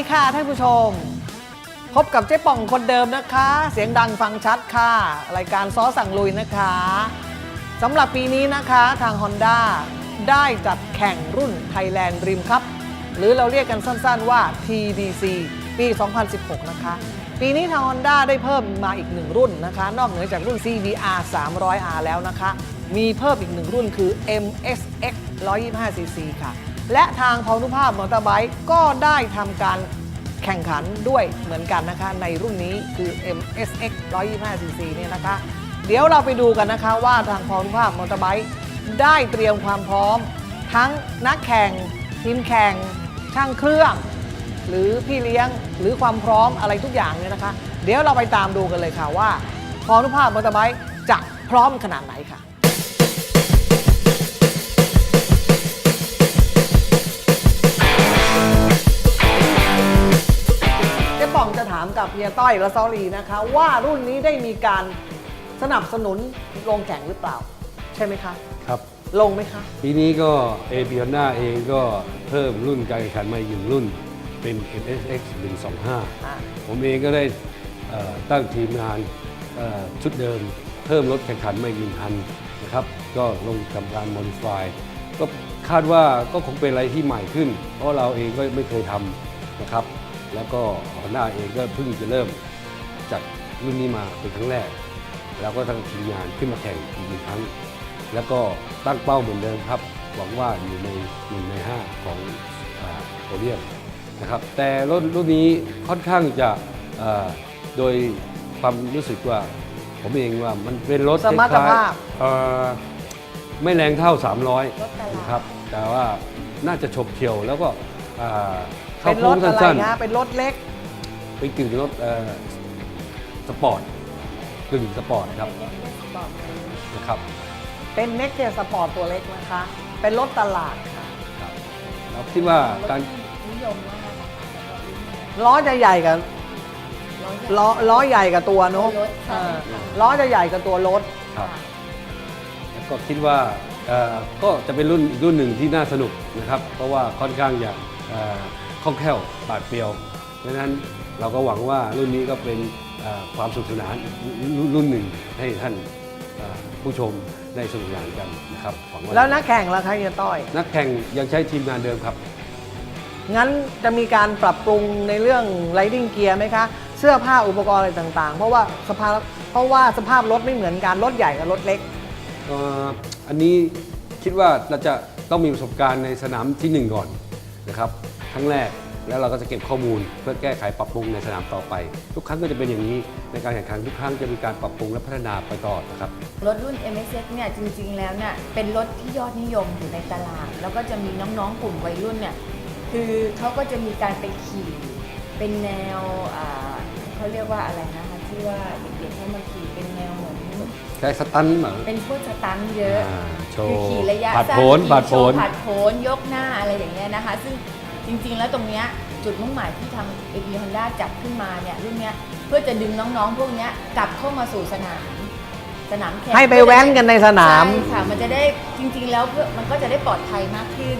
สวัสดีค่ะท่านผู้ชม พบกับเจ๊ป่องคนเดิมนะคะ เสียงดังฟังชัดค่ะ รายการซ้อสั่งลุยนะคะสำหรับปีนี้นะคะทาง Honda ได้จัดแข่งรุ่น Thailand Dream Cup หรือเราเรียกกันสั้นๆว่า TDC ปี 2016 นะคะ ปีนี้ทาง Honda ได้เพิ่มมาอีกหนึ่งรุ่นนะคะ นอกเหนือจากรุ่น CBR 300R แล้วนะคะ มีเพิ่มอีกหนึ่งรุ่นคือ MSX 125cc ค่ะ และทางพานุภาพมอเตอร์ไบค์ก็ได้ทำการแข่งขันด้วยเหมือนกันนะคะ ในรุ่นนี้คือ MSX 125cc เนี่ยนะคะ เดี๋ยวเราไปดูกันนะคะว่าทางพานุภาพมอเตอร์ไบค์ได้เตรียมความพร้อม ทั้งนักแข่ง ทีมแข่ง ช่างเครื่อง หรือพี่เลี้ยงหรือความพร้อมอะไรทุกอย่างเนี่ยนะคะ เดี๋ยวเราไปตามดูกันเลยค่ะว่าพานุภาพมอเตอร์ไบค์จะพร้อมขนาดไหนค่ะ กับเฮียต้อยและซอรีนะคะ ว่ารุ่นนี้ได้มีการสนับสนุนลงแข่งหรือเปล่า ใช่ไหมคะ ครับ ลงไหมคะ ปีนี้ก็เอ b ิ o n นาเองก็เพิ่มรุ่นการแข่งขันมาอีกหนึ่งรุ่นเป็น MSX 125อ่าผมเองก็ได้เอ่อตั้งทีมงานเอ่อชุดเดิม เพิ่มรถแข่งขันมาอีกหนึ่งคันนะครับ ก็ลงทำการ modify ก็คาดว่าก็คงเป็นอะไรที่ใหม่ขึ้น เพราะเราเองก็ไม่เคยทำนะครับ แล้วก็ฮอนด้าเองก็เพิ่งจะเริ่มจัดรุ่นนี้มาเป็นครั้งแรก แล้วก็ตั้งทีมงานขึ้นมาแข่งอีกหนึ่งครั้ง แล้วก็ตั้งเป้าเหมือนเดิมครับ หวังว่าอยู่ในหนึ่งในห้าของโพเดียมนะครับแต่รถรุ่นนี้ค่อนข้างจะเอ่อโดยความรู้สึกว่า ผมเองว่ามันเป็นรถสมรรถภาพคล้ยๆเอ่อไม่แรงเท่ารถต300ลาดนะครับแต่ว่าน่าจะฉบเฉียวแล้วก็อ่า เข้าเป็นรโค้ถงอะไรสั้นนะ เป็นรถเล็กๆเป็นกึ่งรถเอ่อสปอร์ตกึ่งสปอร์ตครับนะครับ เป็นเน็กเทียสปอร์ตตัวเล็กนะคะ เป็นรถตลาดค่ะครับเราคิดว่าการนิยมมากนะคะสำหรับรุ่นนี้ล้อจะใหญ่กับร้อยล้อล้อใหญ่กับตัวเนอะรถใช่เออค่ะล้อจะใหญ่กับตัวรถครับแล้วก็คิดว่าเอ่อก็จะเป็นรุ่นอีกรุ่นหนึ่งที่น่าสนุกนะครับ เพราะว่าค่อนข้างจะเอ่อ คล่องแคล่วปราดเปรียวเพราะฉะนั้นเราก็หวังว่ารุ่นนี้ก็เป็นเอ่อความสนุกสนานรุ่นรุ่นหนึ่งให้ท่านเอ่อผู้ชมได้สนุกสนานกันนะครับหวังว่าแล้วนักแข่งล่ะคะเฮียต้อย นักแข่งยังใช้ทีมงานเดิมครับ งั้นจะมีการปรับปรุงในเรื่อง riding gear ไหมคะ เสื้อผ้าอุปกรณ์อะไรต่างๆ เพราะว่าสภาพเพราะว่าสภาพรถไม่เหมือนกันรถใหญ่กับรถเล็กเอ่ออันนี้คิดว่าเราจะต้องมีประสบการณ์ในสนามที่หนึ่งก่อนนะครับ ครั้งแรก แล้วเราก็จะเก็บข้อมูล เพื่อแก้ไขปรับปรุงในสนามต่อไป ทุกครั้งก็จะเป็นอย่างนี้ในการแข่งขันทุกครั้งจะมีการปรับปรุงและพัฒนาไปตลอดนะครับรถรุ่น MSX เนี่ยจริง ๆ แล้วเนี่ยเป็นรถที่ยอดนิยมอยู่ในตลาด แล้วก็จะมีน้องๆกลุ่มวัยรุ่นเนี่ยคือเขาก็จะมีการไปขี่ เป็นแนวอ่าเขาเรียกว่าอะไรนะคะที่ว่าเด็กๆเขามาขี่เป็นแนวเหมือนใช้สตันท์เหมือนเป็นพวกสตันท์เยอะอ่าโชคือว์ขี่ระยะผัดสั้นโผนขี่ผัดโผโชว์นผัดโผนยกหน้าอะไรอย่างเงี้ยนะคะ ซึ่ง จริงๆ แล้วตรงเนี้ยจุดมุ่งหมายที่ทาง AP Honda จัดขึ้นมาเนี่ยรุ่นเนี้ยเพื่อจะดึงน้องๆ พวกเนี้ยกลับเข้ามาสู่สนาม สนามแข่งให้ไปแว้นกันในสนาม ใช่ค่ะมันจะได้จริงๆ แล้วเพื่อมันก็จะได้ปลอดภัยมากขึ้น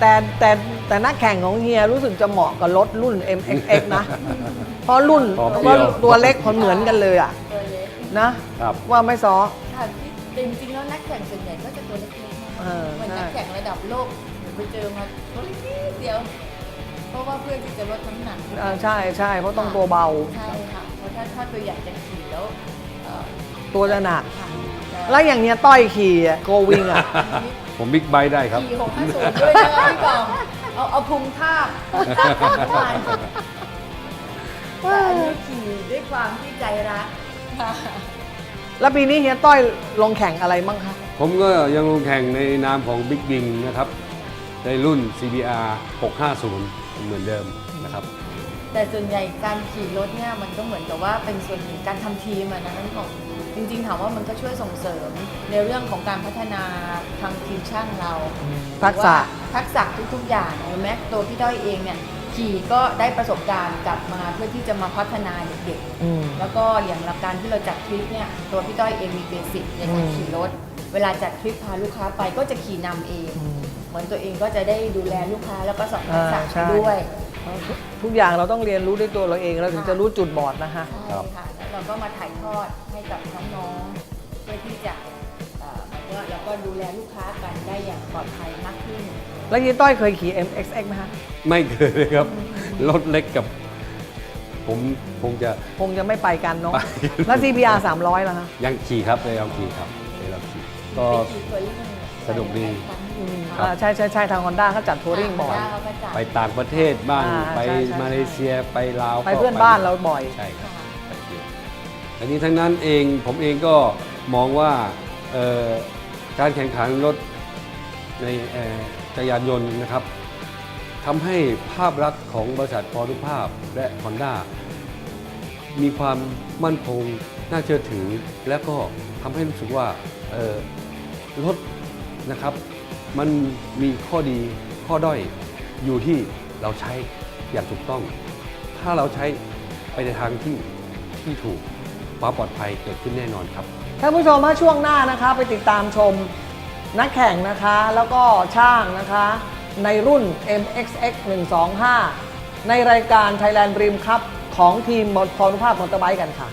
แต่แต่แต่นักแข่งของเฮียรู้สึกจะเหมาะกับรถรุ่น MXX นะ เพราะรุ่นพร้อมเพเที่ราะยว ตัวเล็กคนเหมือนกันเลยอะตัวเล็กนะ ครับ ว่าไม่ซอค่ะที่จริงๆแล้วนักแข่งส่วนใหญ่ก็จะตัวเล็กๆนะเออเหมือนใช่ นักแข่งระดับโลกหนู ไปเจอมาตัวเล็กนิดเดียว เพราะว่าเพื่อที่จะลดน้ำหนักอ่าใช่ใช่เพราะต้องตัวเบา ใช่ค่ะเพราะถ้าถ้าตัวใหญ่จะขี่แล้วเอ่อตัวจะหนัก ค่ะแล้วอย่างเนี้ยต้อยขี่โกวิงอะผมบิ๊กไบค์ได้ครับ ขี่หกห้าศูนย์ด้วยนะคะพี่กองเอาเอาพุงท่าบท่าบของเมื่อวานแต่อันนี้ขี่ด้วยความที่ใจรักค่ะแล้วปีนี้เฮียต้อยลงแข่งอะไรมั่งคะ ผมก็ยังลงแข่งในนามของบิ๊กบิงนะครับ ในรุ่น CBR 650 เหมือนเดิมนะครับ แต่ส่วนใหญ่การขี่รถเนี่ยมันก็เหมือนกับว่าเป็นส่วนหนึ่งการทำทีมอะนะนั่นของจริงๆถามว่ามันก็ช่วยส่งเสริมในเรื่องของการพัฒนาทางทีมช่างเราทักษะหรือว่าทักษะทุกๆอย่างหรือแม้ตัวพี่ต้อยเองเนี่ยขี่ก็ได้ประสบการณ์กลับมาเพื่อที่จะมาพัฒนาเด็กอืมๆแล้วก็อย่างหลักการที่เราจัดทริปเนี่ยตัวพี่ต้อยเองมีเบสิกในการอืมขี่รถ เวลาจัดทริปพาลูกค้าไปก็จะขี่นำเอง อืม เหมือนตัวเองก็จะได้ดูแลลูกค้าแล้วก็สอนทักษะอ่าใช่ ด้วย ทุกอย่างเราต้องเรียนรู้ด้วยตัวเราเองเราถึงจะรู้จุดบอดนะคะ ใช่ค่ะแล้วเราก็มาถ่ายทอดให้กับน้องๆ เพื่อที่จะเอ่อเหมือนว่าเราก็ดูแลลูกค้ากันได้อย่างปลอดภัยมากขึ้น แล้วยีต้อยเคยขี่ MXX ไหมคะไม่เคยเลยครับ รถเล็กกับ ผมคงจะ คงจะไม่ไปกันเนาะไป แล้ว CBR 300ล่ะคะ ยังขี่ครับเลยลองขี่ครับเลยลองขี่ก็ไปขี่ทัวริ่งสนุกดีหลายๆครั้ง อืมครับ อ่าใช่ใช่ใช่ทางฮอนด้าเขาจัดทัวริงบ่อยทางเขาก็จัดไปต่างประเทศบ้างอ่าไปใช่ใช่ มาเลเซียไปลาวไปก็เพื่อนบ้านเราบ่อย ใช่ครับค่ะไปเที่ยวอันนี้ทั้งนั้นเองผมเองก็มองว่าเอ่อการแข่งขันรถในเอ่อจักรยานยนต์นะครับทำให้ภาพลักษณ์ของบริษัทพอนุภาพและ Honda มีความมั่นคงน่าเชื่อถือ และก็ทำให้รู้สึกว่าเอ่อรถนะครับ มันมีข้อดีข้อด้อยอยู่ที่เราใช้อย่างถูกต้อง ถ้าเราใช้ไปในทางที่ที่ถูกความปลอดภัยเกิดขึ้นแน่นอนครับ ท่านผู้ชมมาช่วงหน้านะคะไปติดตามชมนักแข่งนะคะแล้วก็ช่างนะคะ ในรุ่น MXX 125 ในรายการ Thailand Dream Cup ของทีมพรนุภาพมอเตอร์ไบค์กันค่ะ